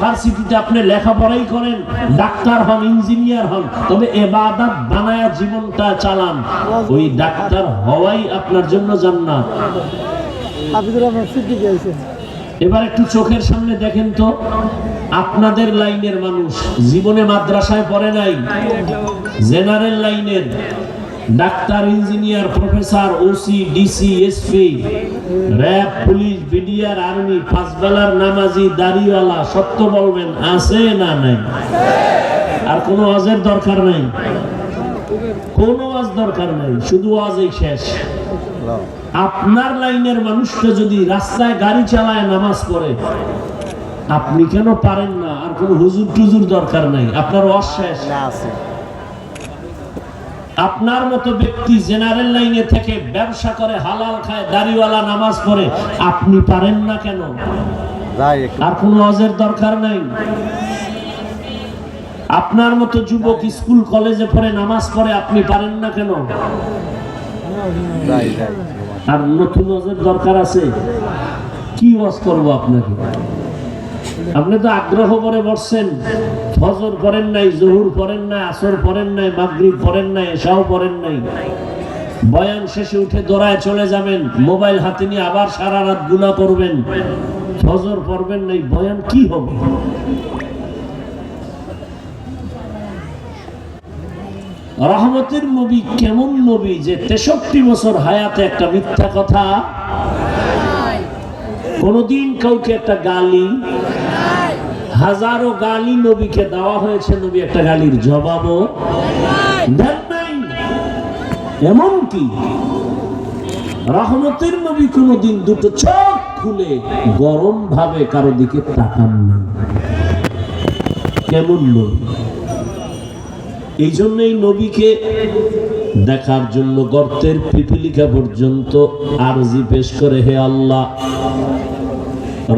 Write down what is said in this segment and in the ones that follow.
ভার্সিটিতে আপনি লেখাপড়াই করেন ডাক্তার হন ইঞ্জিনিয়ার হন তবে এবাদাত বানায়া জীবনটা চালান। ওই ডাক্তার হওয়াই আপনার জন্য জান্নাত। এবার একটু চোখের সামনে দেখেন তো আপনাদের লাইনের মানুষ জীবনে মাদ্রাসায় পড়ে নাই জেনারেল লাইনের। Doctor, engineer, professor OC DC SP RAB, police, BDR, army, পাঁচ বেলার নামাজি, দাড়িওয়ালা, সত্য বলবেন, আছে না নাই? আর কোনো ওয়াজের দরকার নাই? কোনো ওয়াজ দরকার নাই, শুধু ওয়াজই শেষ। আপনার লাইনের মানুষটা যদি রাস্তায় গাড়ি চালায়, নামাজ পড়ে, আপনি কেন পারেন না? আর কোন হুজুর টুজুর দরকার নাই? আপনার অশেষ না, আছে। আপনার মতো ব্যক্তি জেনারেল লাইনে থেকে ব্যবসা করে হালাল খায় দাড়িওয়ালা নামাজ পড়ে আপনি পারেন না কেন? আর কোনো অজের দরকার নাই? আপনার মতো যুবক স্কুল কলেজে পড়ে নামাজ পড়ে আপনি পারেন না কেন? আর নতুন অজের দরকার আছে? কি ওয়াজ করব আপনাকে? আপনি তো আগ্রহ করে বসছেন। ফজর পড়েন নাই, জহুর পড়েন নাই, আসর পড়েন নাই, মাগরিব পড়েন নাই এসাও পড়েন নাই। বয়ান শেষে উঠে দৌড়ায় চলে যাবেন। মোবাইল হাতে নিয়ে আবার সারা রাত গুণা করবেন ফজর পড়বেন নাই, বয়ান কি হবে? রহমতের নবী কেমন নবী যে তেষট্টি বছর হায়াতে একটা মিথ্যা কথা? কোনদিন কাউকে একটা গালি হাজারো গালি নবীকে দেওয়া হয়েছে, নবী একটা গালির জবাবও দেন নাই। এমন কি রহমতের নবী কোনদিন দুটো চোখ খুলে গরম ভাবে কারও দিকে তাকান না কেমন নবী এই জন্যই নবীকে দেখার জন্য গর্তের পিপিলিকা পর্যন্ত আরজি পেশ করে, হে আল্লাহ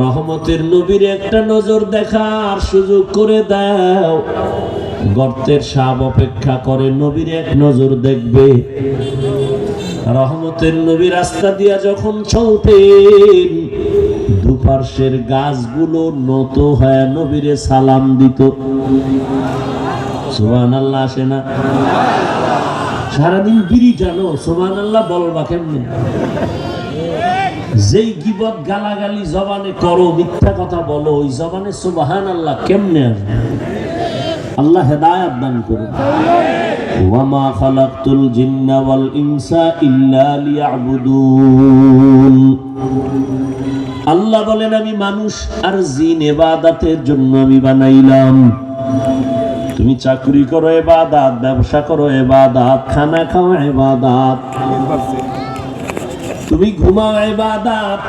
রহমতের নবীর একটা নজর দেখার সুযোগ করে দাও। গর্তের সাপ অপেক্ষা করে নবীর এক নজর দেখবে। রহমতের নবী রাস্তা দিয়া যখন চলতেন, দুপার্শ্বের গাছগুলো নত হয়ে নবীরে সালাম দিত। সুবান আল্লাহ আসে না? সারাদিন বিড়ি টানো সুবান আল্লাহ বলবা কেমনে? যেই গিবত গালাগালি জবানে করো, মিথ্যা কথা বলো, ওই জবানে সুবাহান আল্লাহ কেমনে আল্লাহ হেদায়াত দান করুন। আল্লাহ বলেন, আমি মানুষ আর জিন এবাদাতের জন্য আমি বানাইলাম। তুমি চাকরি করো এবাদাত, ব্যবসা করো এবাদাত, খানা খাও এবাদাত। তুমি ঘুমাও এবাদাত।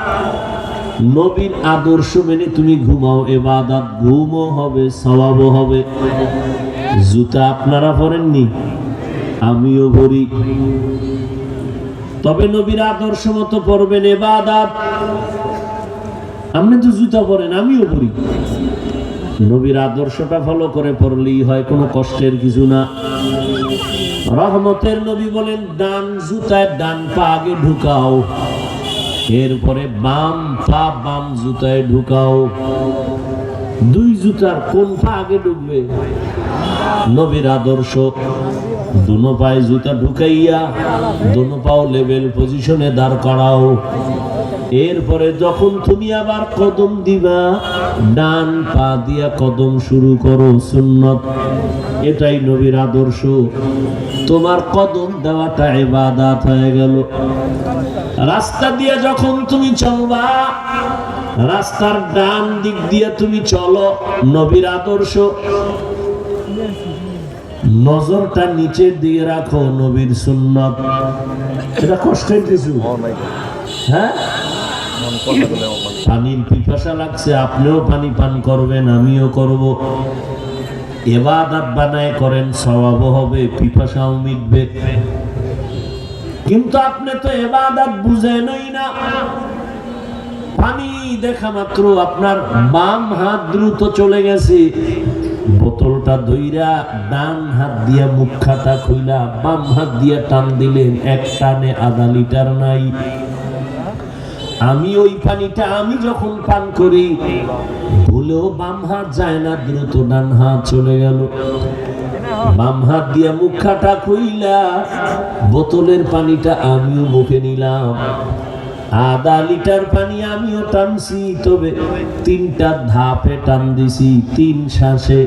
নবীর আদর্শ মেনে তুমি ঘুমাও এবাদাত। ঘুমও হবে, সওয়াবও হবে। জুতা আপনারা পরেননি, আমিও পরি। তবে নবীর আদর্শ মতো পরবেন এবাদাত। আপনি তো জুতা পরেন, আমিও পরি। নবীর আদর্শটা ফলো করে পড়লেই হয়, কোনো কষ্টের কিছু না। রহমতের নবী বলেন, ডান জুতায় ডান পা আগে ঢুকাও, এরপরে বাম পা বাম জুতায় ঢুকাও। দুই জুতার কোন পা আগে ঢুকবে? নবীর আদর্শ, দুনো পায়ে জুতা ঢুকাইয়া দুনো পাও লেভেল পজিশনে দাঁড় করাও। এরপরে যখন তুমি আবার কদম দিবা, ডান পা দিয়া কদম শুরু করো সুন্নত। এটাই নবীর আদর্শ। তোমার কদম দেওয়াটা ইবাদাত হয়ে গেল। রাস্তা দিয়ে যখন তুমি চলবা, রাস্তার ডান দিক দিয়ে তুমি চলো, নবীর আদর্শ। নজরটা নিচের দিকে রাখো নবীর সুন্নত। এটা কষ্টের কিছু। হ্যাঁ? পানির পিপাসা লাগছে, আপনিও পানি পান করবেন, আমিও করব। এবাদাত বানায় করেন সওয়াব হবে, পিপাসাও মিটবে। কিন্তু আপনি তো এবাদাত বুঝেনই না। পানি দেখা মাত্র আপনার বাম হাত দ্রুত চলে গেছে। বোতলটা ধইরা ডান হাত দিয়া মুখাটা খুইলা বাম হাত দিয়া টান দিলেন, এক টানে আধা লিটার নাই। আমি ওই পানিটা আমি যখন পান করি ভুলেও বাম হাত যায় না, দ্রুত ডান হাত চলে গেল। বাম হাত দিয়ে মুখাটা খুইলা, বোতলের পানিটা আমিও মুখে নিলাম। আধা লিটার পানি আমিও টানছি, তবে তিনটা ধাপে টান দিছি, তিন শ্বাসে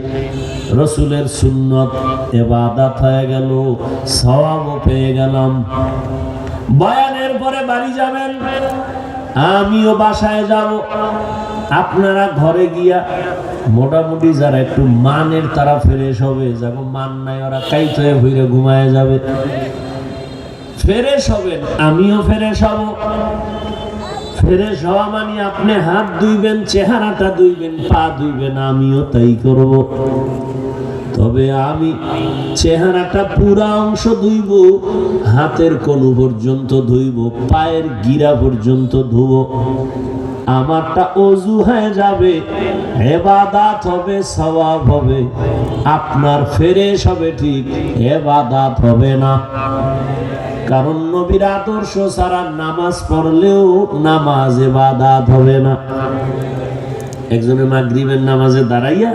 রসুলের সুন্নত এবাদাত হয়ে গেল, সওয়াবও পেয়ে গেলাম। বয়ানের পরে বাড়ি যাবেন। আমিও বাসায় যাব। আপনারা ঘরে গিয়া মোটামুটি যারা একটু মানের তারা ফ্রেশ হবে। যখন মান নাই, ওরা কাইত ভুইরে ঘুমায় যাবে। ফ্রেশ হবেন, আমিও ফ্রেশ হব। ফ্রেশ হওয়া মানে আপনি হাত ধুইবেন, চেহারাটা ধুইবেন, পা ধুইবেন, আমিও তাই করব। তবে আমি চেহারাটা পুরা অংশ ধুইব, হাতের কনু পর্যন্ত ধুইব, পায়ের গিরা পর্যন্ত ধুব। আমারটা অজু হয়ে যাবে, এবাদাত হবে, সওয়াব হবে। আপনার ফেরেশ হবে ঠিক, এবাদাত হবে না। কারণ নবীর আদর্শ ছাড়া নামাজ পড়লেও নামাজ এবাদাত হবে না। একজনের মাগরিবের নামাজে দাঁড়াইয়া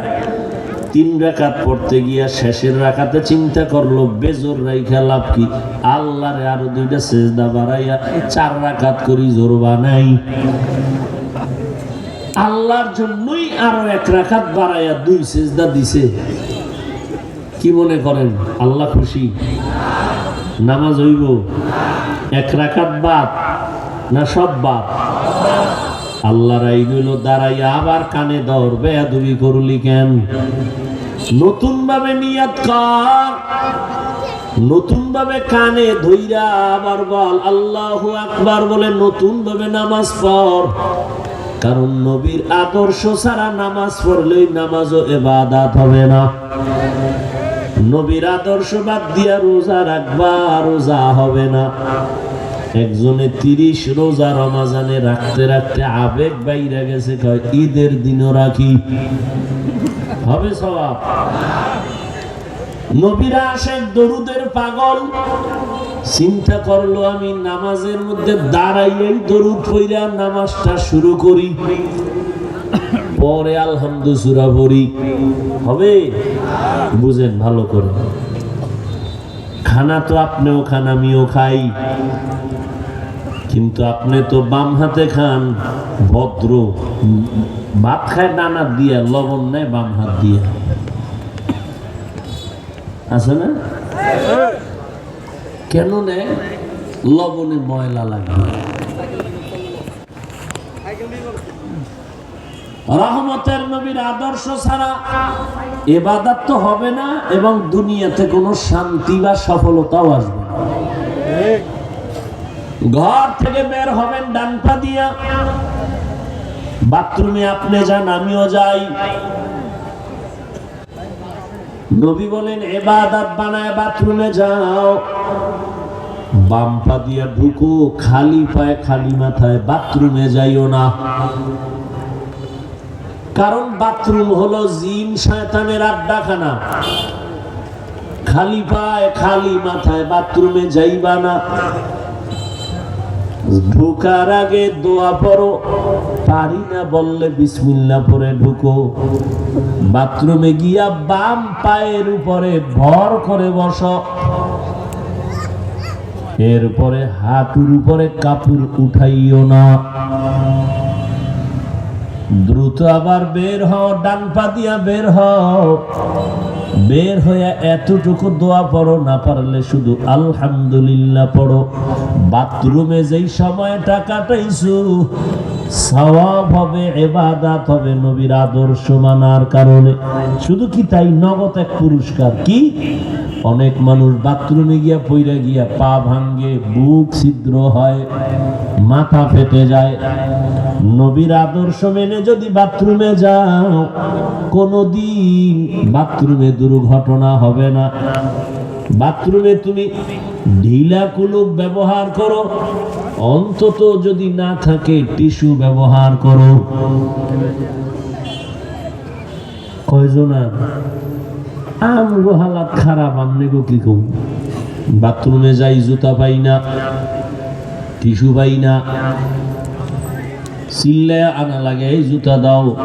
তিন রাকাত পড়তে গিয়া শেষের রাকাতে চিন্তা করল, বেজোর রাইখা লাভ কি? আল্লাহরে আরও দুইটা সেজদা বাড়াইয়া চার রাকাত করি জোর বানাই। আল্লাহর জন্যই আরও এক রাকাত বাড়াইয়া দুই সেজদা দিছে। কি মনে করেন? আল্লাহ খুশি? নামাজ হইব? এক রাকাত বাদ না সব বাদ? আল্লাহর আইগুল দাঁড়াইয়া আবার কানে দর বেয়াদুবি করলি কেন? নতুন ভাবে নিয়াত কর নতুন ভাবে কানে ধইরা আবার বল, আল্লাহু আকবার বলে নতুন ভাবে নামাজ পড়। কারণ নবীর আদর্শ ছাড়া নামাজ পড়লেই নামাজও এবাদাত হবে না। নবীর আদর্শ বাদ দিয়া রোজা রাখবা রোজা হবে না। একজনে তিরিশ রোজা রমাজানে রাখতে রাখতে আবেগ বাইরে গেছে ঈদের দিনও রাখি। হবে নবীরা আসেন দরুদের পাগল। চিন্তা করল আমি নামাজের মধ্যে দাঁড়াইয়াই দরুদ নামাজটা শুরু করি। পরে হবে? বুঝেন ভালো করে। খানা তো আপনিও খান, আমিও খাই। কিন্তু আপনি তো বাম হাতে খান, ভদ্র ভাত খায় ডানা দিয়া, লবণ নেয়, বাম হাত দিয়া। আছে না? কেন নেয়? লবণে ময়লা লাগবে রহমতের নবীর আদর্শ ছাড়া এবাদাত তো হবে না এবং দুনিয়াতে কোনো শান্তি বা সফলতাও আসবে না। ঘর থেকে বের হবেন ডান পা দিয়া। বাথরুমে আপনি যান, আমিও যাই। নবী বলেন, এবাদাত বানায় বাথরুমে যাও। বাম পা দিয়া ঢুকো, খালি পায়ে, খালি মাথায় বাথরুমে যাইও না। কারণ বাথরুম হলো জিন শয়তানের আড্ডাখানা। খালি পায়, খালি মাথায় বাথরুমে যাইবা না। ঢোকার আগে দোয়া পড়ো। পারি না বললে বিসমিল্লা পরে ঢুকো। বাথরুমে গিয়া বাম পায়ের উপরে ভর করে বসো। এরপরে হাঁটুর উপরে কাপড় উঠাইও না। দ্রুত আবার বের হও, ডান পা দিয়া বের হও। বের হয়ে এতটুকু দোয়া পড়ো, না পারলে শুধু আলহামদুলিল্লাহ পড়ো। বাথরুমে যেই সময়টা কাটাইছু, সওয়াব হবে এবাদাত হবে, নবীর আদর্শ মানার কারণে। শুধু কি তাই? নগদ এক পুরস্কার। কি? অনেক মানুষ বাথরুমে গিয়া পইরা গিয়া পা ভাঙ্গে, বুক ছিদ্র হয়, মাথা ফেটে যায়। নবীর আদর্শ মেনে যদি বাথরুমে যাও, কোনোদিন বাথরুমে দুর্ঘটনা হবে না। বাথরুমে তুমি ঢিলা কুলুপ ব্যবহার করো, অন্তত যদি না থাকে টিস্যু ব্যবহার করো। কয়জন আমগো খারাপ আমনে গো কি বাথরুমে যাই, জুতা পাই না, টিস্যু পাই না। আনা লাগে জুতা দাও।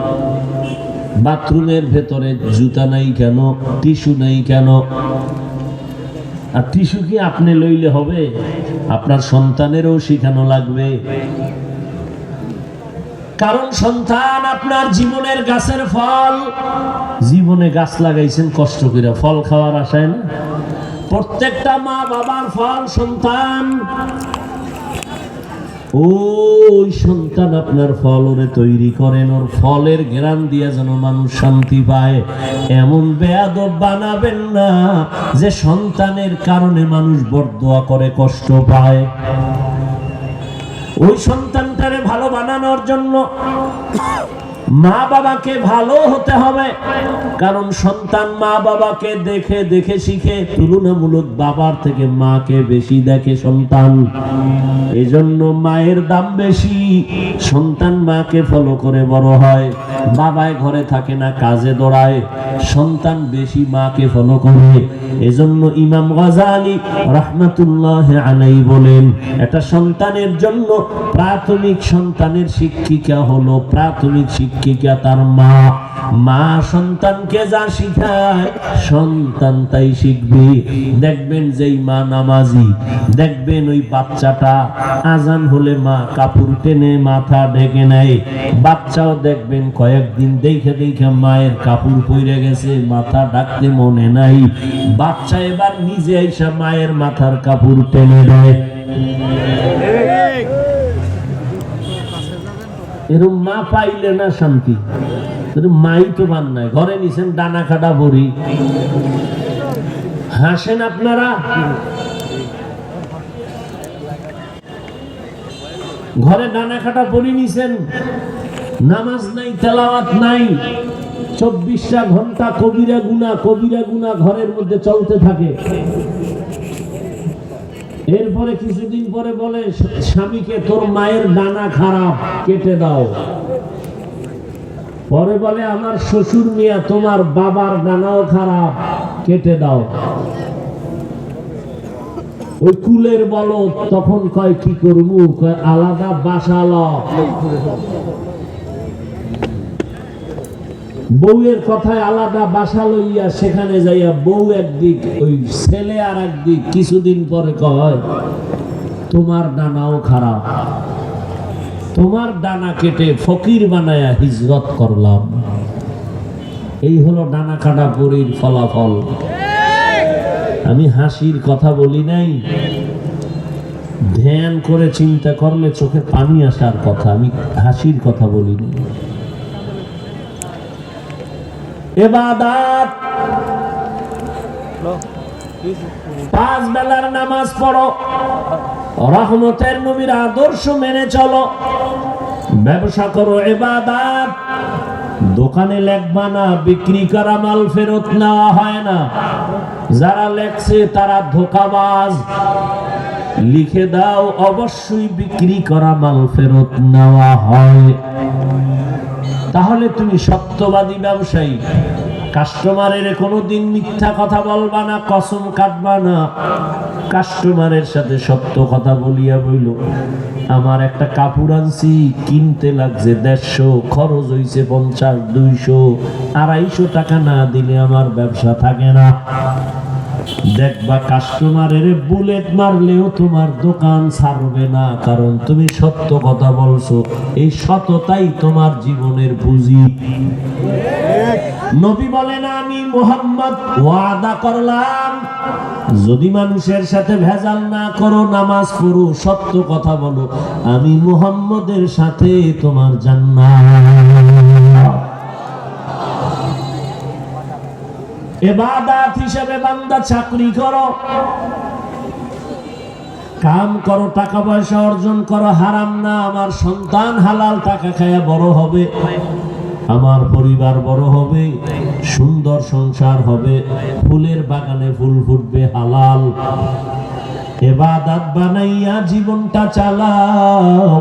বাথরুমের ভেতরে জুতা নাই কেন? টিস্যু নাই কেন? আর টিস্যু কি আপনি লইলে হবে? আপনার সন্তানেরও শিখানো লাগবে। কারণ সন্তান আপনার জীবনের গাছের ফল। জীবনে গাছ লাগাইছেন, কষ্ট করে ফল খাওয়ার আশায় না? প্রত্যেকটা মা বাবার ফল সন্তান ওই সন্তান আপনার ফল তৈরি করেন, ওর ফলের ঘেরান দিয়ে যেন মানুষ শান্তি পায়। এমন বেয়াদব বানাবেন না যে সন্তানের কারণে মানুষ বরদোয়া করে কষ্ট পায়। ওই সন্তানটারে ভালো বানানোর জন্য মা বাবাকে ভালো হতে হবে। কারণ সন্তান মা বাবাকে দেখে দেখে শিখে তুলনামূলক বাবার থেকে মাকে বেশি দেখে সন্তান। এজন্য মায়ের দাম বেশি, সন্তান মাকে ফলো করে বড় হয়। বাবায় ঘরে থাকে না, কাজে দৌড়ায়। সন্তান বেশি মাকে ফলো করে। এজন্য ইমাম গাজালি রহমাতুল্লাহ আলাই বলেন, একটা সন্তানের জন্য প্রাথমিক সন্তানের শিক্ষিকা হলো প্রাথমিক শিক্ষিকা তার মা মা সন্তানকে যা শিখায়, সন্তান তাই শিখবে। দেখবেন যেই মা নামাজি, দেখবেন ওই বাচ্চাটা আজান হলে মা কাপড় টেনে মাথা ঢেকে নেয়। বাচ্চাও দেখবেন কয়েকদিন দেখে দেখে মায়ের কাপড় পইরে গেছে, মাথা ডাকতে মনে নাই। বাচ্চা এবার নিজে এসে মায়ের মাথার কাপড় টেনে দেয়। এরকম মা পাইলে না শান্তি। মাই তো বান নাই। ঘরে নিছেন ডানা কাটা বড়ি। হাসেন আপনারা? ঘরে ডানা কাটা বড়ি নিছেন। নামাজ নাই, তেলাওয়াত নাই। চব্বিশটা ঘণ্টা কবিরা গুনা কবিরা গুনা ঘরের মধ্যে চলতে থাকে। এরপরে কিছুদিন পরে বলে, স্বামীকে তোর মায়ের ডানা খারাপ, কেটে দাও। পরে বলে, আমার শ্বশুর মিয়া তোমার বাবার ডানাও খারাপ, কেটে দাও। ওই কুলের বলো তখন কয়, কি করব? আলাদা বাসা বউয়ের কথায় আলাদা বাসা লইয়া সেখানে যাইয়া বউ একদিক, ওই ছেলে আর একদিক কিছুদিন পরে কয়, তোমার ডানাও খারাপ। তোমার ডানা কেটে ফকির বানায়া হিজরত করলাম। এই হলো ডানা কাটা পরির ফলাফল। আমি হাসির কথা বলি নাই। ধ্যান করে চিন্তা করলে চোখে পানি আসার কথা, আমি হাসির কথা বলিনি এবাদাত পাঁচ বেলার নামাজ পড়ো। রহমতের নবীর আদর্শ মেনে চলো। ব্যবসা করো এবাদাত দোকানে লেখবা না বিক্রি করা মাল ফেরত নেওয়া হয় না। যারা লেখছে তারা ধোকাবাজ। লিখে দাও, অবশ্যই বিক্রি করা মাল ফেরত নেওয়া হয়। তাহলে তুমি সত্যবাদী ব্যবসায়ী। কাস্টমারের কোনোদিন মিথ্যা কথা বলবা না, কসম কাটবা না। কাস্টমারের সাথে সত্য কথা বলিয়া বইল, আমার একটা কাপড় আনছি, কিনতে লাগছে দেড়শো, খরচ হইছে পঞ্চাশ, দুইশো, আড়াইশো টাকা না দিলে আমার ব্যবসা থাকে না। দেখবা কাস্টমারের বুলেট মারলেও তোমার দোকান ছাড়বে না, কারণ তুমি সত্য কথা বলছো। এই সততাই তোমার জীবনের পুঁজি। নবী বলেন, আমি মোহাম্মদ, ওয়াদা করলাম, যদি মানুষের সাথে ভেজাল না করো, নামাজ পড়ো, সত্য কথা বলো, আমি মোহাম্মদের সাথে তোমার জান্নাত। এবাদাত হিসেবে বান্দা চাকরি করো। কাম করো, টাকা পয়সা অর্জন করো, হারাম না, আমার সন্তান হালাল, টাকা খায়া বড় হবে। আমার পরিবার বড় হবে, সুন্দর সংসার হবে, ফুলের বাগানে ফুল ফুটবে হালাল। এবাদাত বানাইয়া জীবনটা চালাও,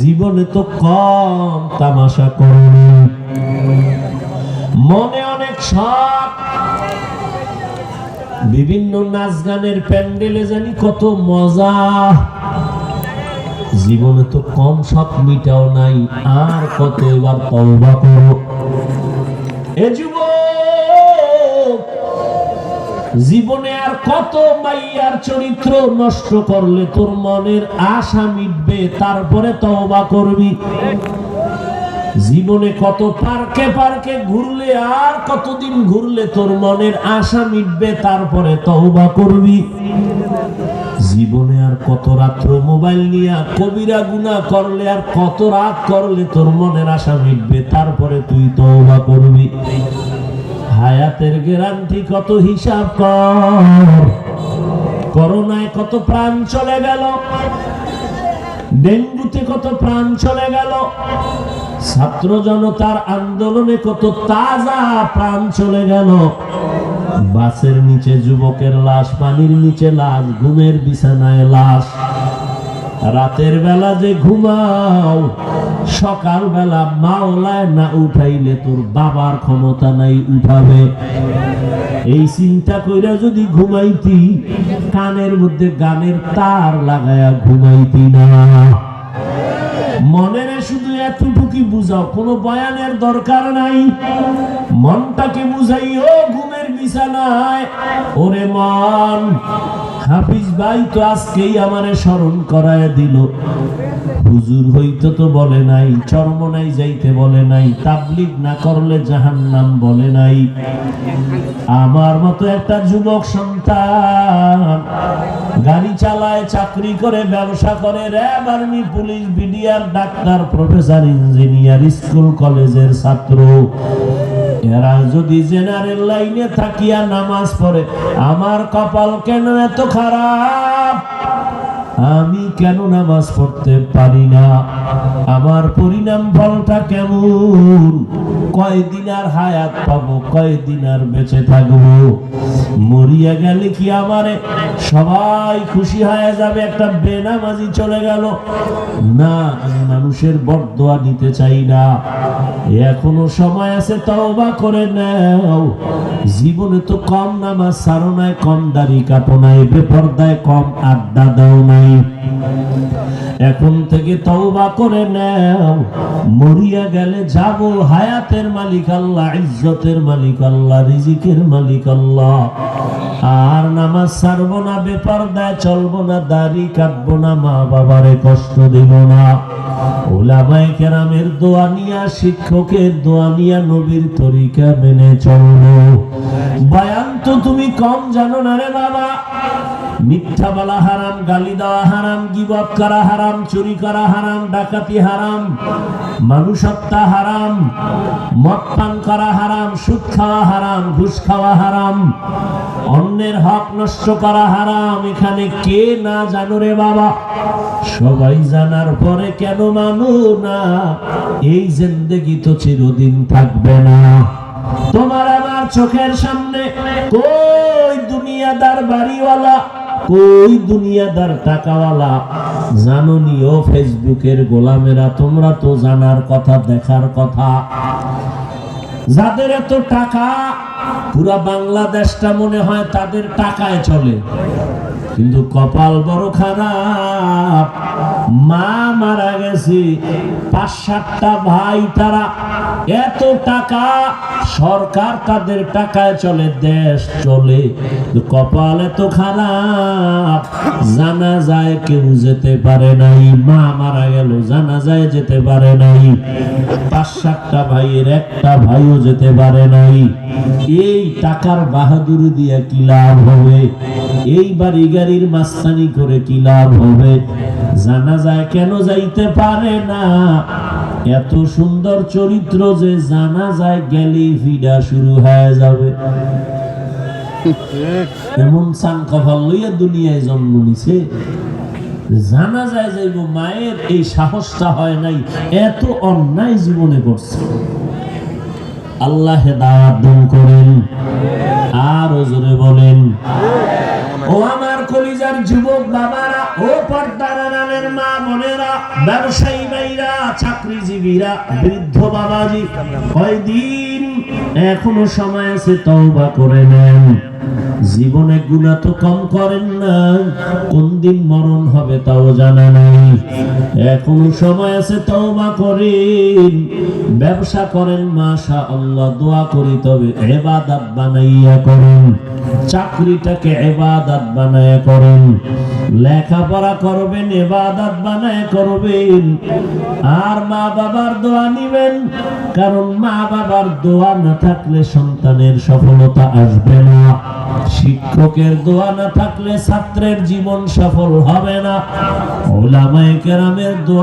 জীবনে তো কম তামাশা করো। মনে শখ বিভিন্ন নাচ গানের প্যান্ডেলে জানি কত মজা। জীবনে তো কম শখ মিটাও নাই, আর কত এবার তওবা করো। এ যুব জীবনে আর কত মাইয়ার চরিত্র নষ্ট করলে তোর মনের আশা মিটবে, তারপরে তওবা করবি। জীবনে কত পার্কে পার্কে ঘুরলে আর কতদিন ঘুরলে তোর মনের আশা মিটবে, তারপরে তওবা করবি। জীবনে আর কত রাত্র মোবাইল নিয়ে কবিরা গুনাহ করলে আর কত রাত করলে তোর মনের আশা মিটবে, তারপরে তুই তওবা করবি। হায়াতের গ্যারান্টি কত হিসাব কর। করোনায় কত প্রাণ চলে গেল। ডেঙ্গুতে কত প্রাণ চলে গেল। ছাত্র জনতার আন্দোলনে কত তাজা প্রাণ চলে গেল। বাসের নিচে যুবকের লাশ, পানির নিচে লাশ, ঘুমের বিছানায় লাশ। রাতের বেলা যে ঘুমাও সকাল বেলা মাওলায় না উঠাইলে তোর বাবার ক্ষমতা নাই, উঠাবে। এই চিন্তা কইরা যদি ঘুমাইতি, কানের মধ্যে গানের তার লাগায়া ঘুমাইতি না। মনের এতটুকু বুঝাও? কোনো বয়ানের দরকার নাই? মনটাকে বুঝাইও, ঘুমের বিছানায়। ওরে মন, হাফিজ ভাই তো আজকেই আমারে স্মরণ করায় দিল। হুজুর হইতো তো বলে নাই চরমনাই যাইতে বলে নাই, তাবলিগ না করলে জাহান্নাম বলে নাই। আমার মতো একটা যুবক সন্তান গাড়ি চাকরি করে, ব্যবসা করে, RAB army, police, BDR, doctor, professor, engineer, school, কলেজের ছাত্র। এরা যদি জেনারেল লাইনে থাকিয়া নামাজ পড়ে, আমার কপাল কেন এত খারাপ? আমি কেন নামাজ পড়তে পারি না? আমার পরিণাম ফলটা কেমন? কয়দিন আর হায়াত পাবো, কয়দিন আর বেঁচে থাকব? মরিয়া গেলে কি আমারে সবাই খুশি হয়ে যাবে? একটা বেনামাজি চলে গেল। না, আমি মানুষের বরদোয়া নিতে চাই না। এখনও সময় আছে, তওবা করে নাও। জীবনে তো কম নামাজ সারো নাই, কম দাড়ি কাটো নাই, বেপর্দায় কম আড্ডা দাও নাই। এখন থেকে তওবা করে নাও। মরিয়া গেলে যাব হায়াতের মালিক আল্লাহ, ইজ্জতের মালিক আল্লাহ, রিজিকের মালিক আল্লাহ। আর নামাজ ছাড়বো না, বেপর্দায় চলবো না, দাড়ি কাটবো না, মা বাবারে কষ্ট দেব না। ওলামায়ে কেরামের দোয়া শিক্ষকের দোয়া নবীর তরিকা মেনে চলবো। বয়ান তো তুমি কম জানো না রে বাবা। মিথ্যা বলা হারাম, গালি দেওয়া হারাম গিবত করা হারাম, চুরি করা হারাম, ডাকাতি হারাম মানুষ হারাম, মদ পান করা হারাম, সুদ খাওয়া হারাম, ঘুষ খাওয়া হারাম, অন্যের হক নষ্ট করা হারাম, এখানে কে না জানো রে বাবা? সবাই জানার পরে কেন না? এই জিন্দেগি তো চিরদিন থাকবে না। তোমার আমার চোখের সামনে, কই দুনিয়াদার বাড়িওয়ালা? কই দুনিয়াদার টাকাওয়ালা জাননি ও ফেসবুকের গোলামেরা, তোমরা তো জানার কথা, দেখার কথা। যাদের এত টাকা, পুরা বাংলাদেশটা মনে হয় তাদের টাকায় চলে। কিন্তু কপাল বড় খারাপ। মা মারা গেছে। পাঁচ, সাতটা ভাই তারা এত টাকা সরকার তাদের টাকায় চলে, দেশ চলে। কপাল এত খারাপ, জানা যায় কেউ যেতে পারে নাই। মা মারা গেল, জানা যায় যেতে পারে নাই। পাঁচ, সাতটা ভাইয়ের একটা ভাইও যেতে পারে নাই। এই টাকার বাহাদুরি দিয়ে কি লাভ হবে? এই বাড়ি গাড়ির মাস্তানি করে কি লাভ হবে? জানা যায়, কেন যাইতে পারে না? এত সুন্দর চরিত্র যে জানা যায়, গেলেই ফিডা শুরু হয়ে যাবে। এমন সান কপাল লইয়া দুনিয়ায় জন্ম নিছে। জানা যায় যাইব, মায়ের এই সাহসটা হয় নাই, এত অন্যায় জীবনে করছে। আল্লাহ হেদায়াত দান করেন। আর জোরে বলেন, ও আমার কলিজার যুবক বাবারা, ও পর্দার আড়ালের মা বোনেরা, ব্যবসায়ী ভাইরা, চাকরিজীবীরা, বৃদ্ধ বাবাজি, কয়দিন এখনও সময় আছে তওবা করে নেন। জীবনে গুণা তো কম করেন না। কোন দিন মরণ হবে তাও জানা নাই। এখনও সময় আছে তওবা করেন ব্যবসা করেন মাশা আল্লাহ দোয়া করি, তবে এবাদাত বানাইয়া করেন। চাকরিটাকে এবাদাত বানায় করেন। লেখাপড়া করবেন, এবাদাত বানায় করবেন। আর মা বাবার দোয়া নিবেন, কারণ মা বাবার দোয়া না থাকলে সন্তানের সফলতা আসবে না। শিক্ষকের দোয়া না থাকলে ছাত্রের জীবন সফল হবে না। ওলামায়ে কেরামের দোয়া